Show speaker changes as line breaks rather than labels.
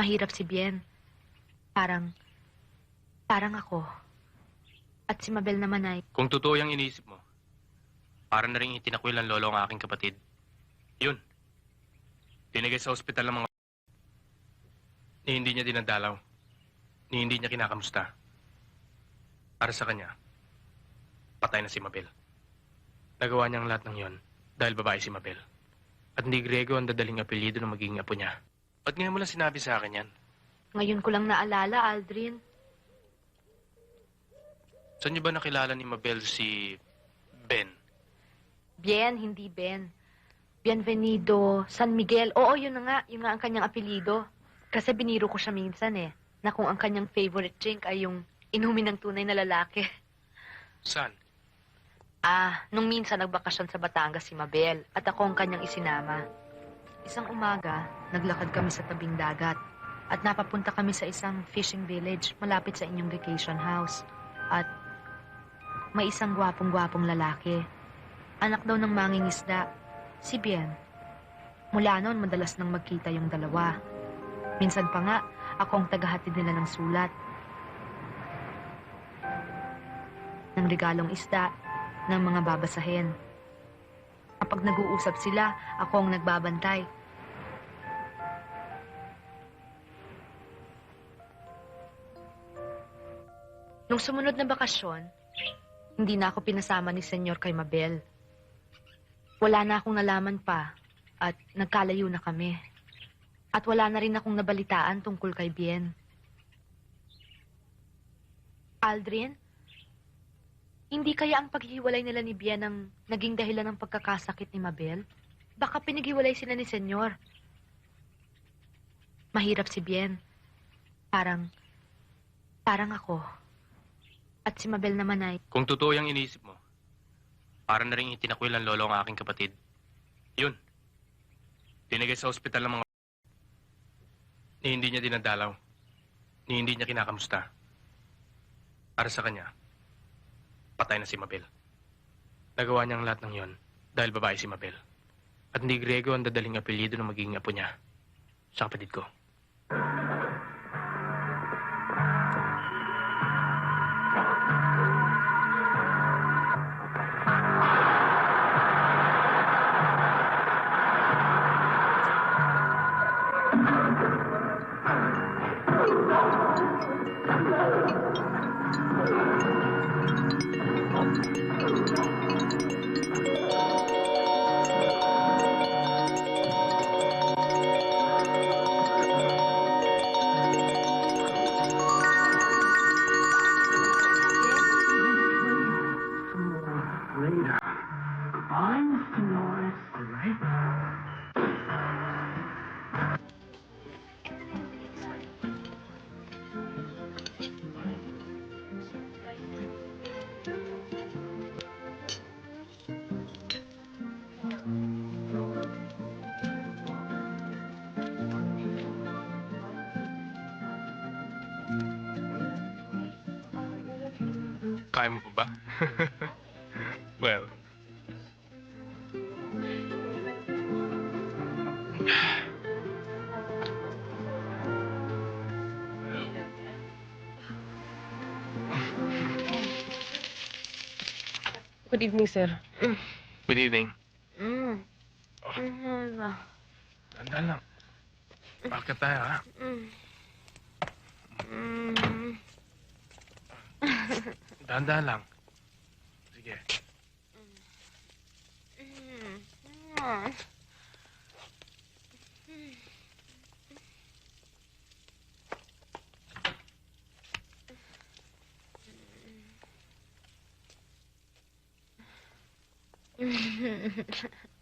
Mahirap si Bien. Parang, parang ako. At si Mabel naman ay,
Kung totoo yung iniisip mo, para na rin itinakwil ang lolo ng aking kapatid. Yun. Tinigay sa ospital ng mga... Ni hindi niya dinadalaw. Ni hindi niya kinakamusta. Para sa kanya, patay na si Mabel. Nagawa niya ang lahat ng yon dahil babae si Mabel. At hindi Grego ang dadaling apelyido ng magiging apo niya. Ba't ngayon mo lang sinabi sa akin yan?
ngayon ko lang naalala, Aldrin.
Saan niyo ba nakilala ni Mabel si Ben?
Bien, hindi Ben. Bienvenido, San Miguel. Oo, yun na nga. Yun nga ang kanyang apelido. Kasi biniro ko siya minsan eh. Na kung ang kanyang favorite drink ay yung inumin ng tunay na lalaki.
Saan?
Ah, nung minsan nagbakasyon sa Batangas si Mabel at ako ang kanyang isinama. Isang umaga, naglakad kami sa tabing dagat at napapunta kami sa isang fishing village malapit sa inyong vacation house. At may isang gwapong-gwapong lalaki. Anak daw ng mangingisda, si Bien. Mula noon, madalas nang magkita yung dalawa. Minsan pa nga, ako ang tagahatid nila ng sulat. Ng regalong isda, ng mga babasahin. Kapag nag-uusap sila, ako ang nagbabantay. Nung sumunod na bakasyon, hindi na ako pinasama ni Senyor kay Mabel. Wala na akong nalaman pa at nagkalayo na kami. At wala na rin akong nabalitaan tungkol kay Bien. Aldrin, hindi kaya ang paghihiwalay nila ni Bien ang naging dahilan ng pagkakasakit ni Mabel? Baka pinaghiwalay sila ni Senyor. Mahirap si Bien. Parang, parang ako. At si Mabel naman ay,
Kung totoo yung iniisip mo, para na rin itinakwil ang lolo ng aking kapatid. Yun. Tinigay sa ospital ng mga... Ni hindi niya dinadalaw. Ni hindi niya kinakamusta. Para sa kanya, patay na si Mabel. Nagawa niya ang lahat ng yon dahil babae si Mabel. At hindi Grego ang dadaling apelyido ng magiging apo niya sa kapatid ko. Kaya mo pa ba? well,
Good evening, sir.
good evening.
mm,
Oh, Tandaan lang. Bakit tayo, ha?
mm, mm.
Dahan-dahan lang. Sige.
Mm.